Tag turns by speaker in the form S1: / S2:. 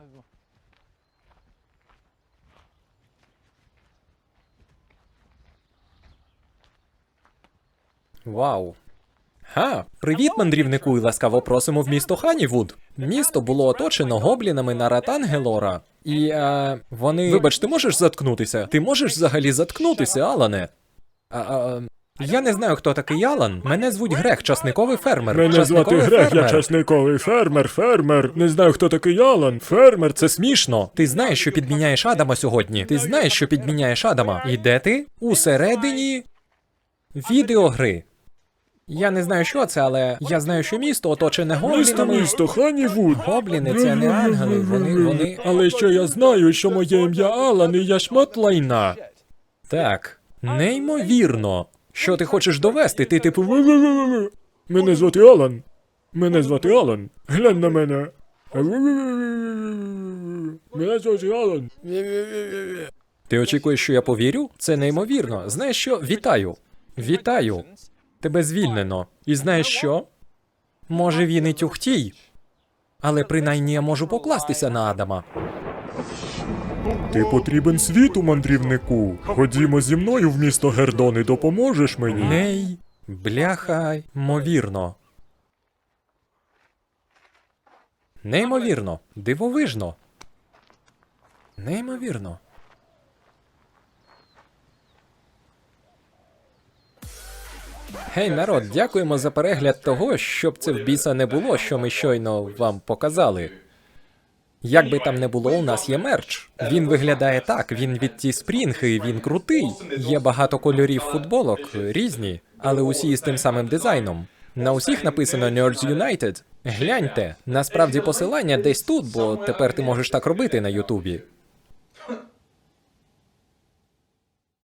S1: знайду. Вау. Ха, привіт, мандрівнику, і ласкаво просимо в місто Ханівуд. Місто було оточено гоблінами на Ратангелора. І е, вони. Вибач, ти можеш заткнутися? Ти можеш взагалі заткнутися, Алане? А, а, я не знаю, хто такий Алан. Мене звуть Грех, часниковий фермер.
S2: Мене звати
S1: Часниковий
S2: Грех, я
S1: фермер.
S2: часниковий фермер, фермер. Не знаю, хто такий Алан. Фермер, це
S1: Це смішно. Ти знаєш, що підміняєш Адама сьогодні. Ти знаєш, що підміняєш Адама. І де ти? Усередині відеогри. Я не знаю, що це, але я знаю, що місто оточене
S2: місто,
S1: гоблінами.
S2: місто, Ханівуд.
S1: Гобліни це не ангели, вони, вони.
S2: Але що я знаю, що моє ім'я Алан, і я шмат лайна.
S1: Так, неймовірно. Що ти хочеш довести? Ти типу.
S2: Мене звати Алан. Мене звати Алан. Глянь на мене. Мене звати Алан.
S1: Ти очікуєш, що я повірю? Це неймовірно. Знаєш що? Вітаю. Вітаю. Тебе звільнено. І знаєш що? Може, він і тюхтій. Але принаймні я можу покластися на Адама.
S2: Ти потрібен світу, мандрівнику. Ходімо зі мною в місто Гердон і допоможеш мені.
S1: Ней, бляха, ймовірно. Неймовірно, дивовижно. Неймовірно. Гей, народ, дякуємо за перегляд того, щоб це в біса не було, що ми щойно вам показали. Як би там не було, у нас є мерч. Він виглядає так, він від ті спрінги, він крутий. Є багато кольорів футболок, різні, але усі з тим самим дизайном. На усіх написано Nerds United. Гляньте, насправді посилання десь тут, бо тепер ти можеш так робити на Ютубі.